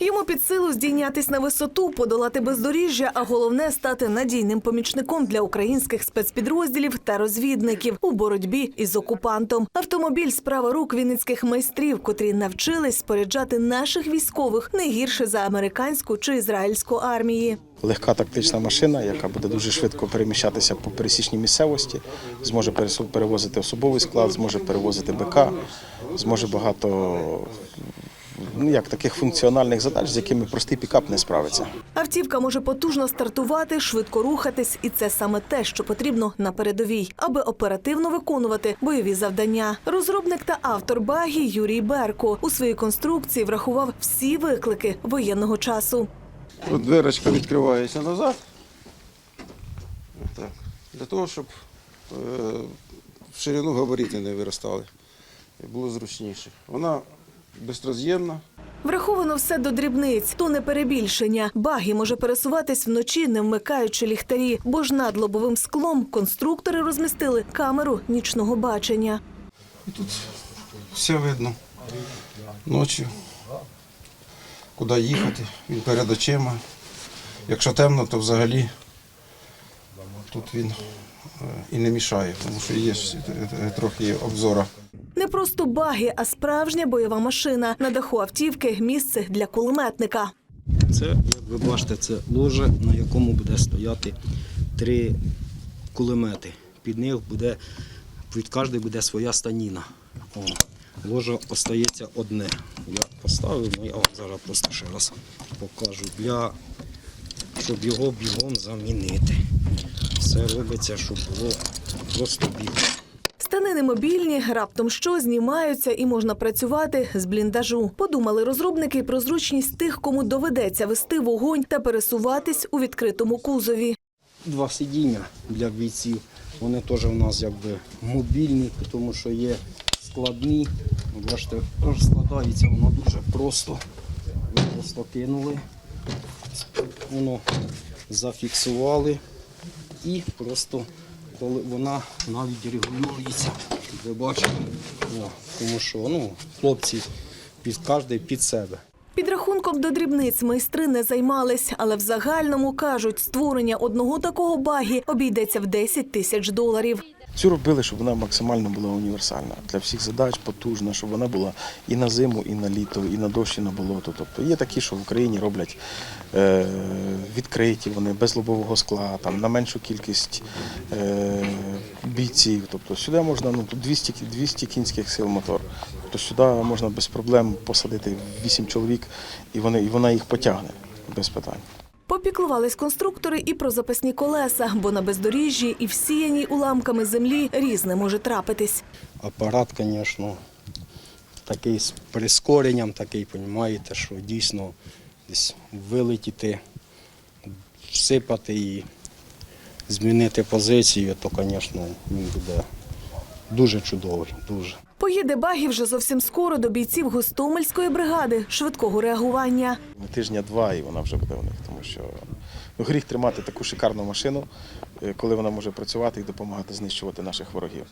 Йому під силу здійнятись на висоту, подолати бездоріжжя, а головне стати надійним помічником для українських спецпідрозділів та розвідників у боротьбі із окупантом. Автомобіль справа рук вінницьких майстрів, котрі навчились споряджати наших військових не гірше за американську чи ізраїльську армії. Легка тактична машина, яка буде дуже швидко переміщатися по пересічній місцевості, зможе перевозити особовий склад, зможе перевозити БК, зможе багато ну, як, таких функціональних задач, з якими простий пікап не справиться. Автівка може потужно стартувати, швидко рухатись, і це саме те, що потрібно на передовій, аби оперативно виконувати бойові завдання. Розробник та автор багі Юрій Берко у своїй конструкції врахував всі виклики воєнного часу. От дверочка відкривається назад. Так. Для того, щоб е, в ширину габарити не виростали. І було зручніше. Вона безроз'ємна. Враховано все до дрібниць, то не перебільшення. Багі може пересуватись вночі, не вмикаючи ліхтарі, бо ж над лобовим склом конструктори розмістили камеру нічного бачення. І тут все видно ночі. Куди їхати, він перед очима. Якщо темно, то взагалі тут він е, і не мішає, тому що є е, трохи обзора. Не просто баги, а справжня бойова машина. На даху автівки місце для кулеметника. Це, як ви бачите, це ложе, на якому буде стояти три кулемети. Під них буде, під кожної буде своя станіна. О, ложе остається одне. Я поставив, ну я вам зараз просто ще раз покажу, для, щоб його бігом замінити. Все робиться, щоб було просто бігом. Станини мобільні, раптом що знімаються і можна працювати з бліндажу. Подумали розробники про зручність тих, кому доведеться вести вогонь та пересуватись у відкритому кузові. Два сидіння для бійців. Вони теж у нас якби мобільні, тому що є складні. Бачите, розкладається воно дуже просто. Ви просто кинули, воно зафіксували і просто коли вона навіть регулюється. Ви бачите, О, тому що ну, хлопці під кожен під себе. Підрахунком до дрібниць майстри не займались, але в загальному кажуть, створення одного такого багі обійдеться в 10 тисяч доларів. Цю робили, щоб вона максимально була універсальна для всіх задач, потужна, щоб вона була і на зиму, і на літо, і на дощ, і на болото. Тобто є такі, що в Україні роблять е, відкриті, вони без лобового скла, там на меншу кількість е, бійців. Тобто сюди можна ну, тут 200, 200 кінських сил мотор. Тобто сюди можна без проблем посадити 8 чоловік, і, вони, і вона їх потягне без питань. Попіклувались конструктори і про запасні колеса, бо на бездоріжжі і всіяній уламками землі різне може трапитись. апарат, звісно, такий з прискоренням, такий, розумієте, що дійсно десь вилетіти, всипати і змінити позицію, то, звісно, він буде дуже чудовий, дуже. Поїде багі вже зовсім скоро до бійців Гостомельської бригади швидкого реагування. Тижня-два і вона вже буде у них, тому що ну, гріх тримати таку шикарну машину, е, коли вона може працювати і допомагати знищувати наших ворогів.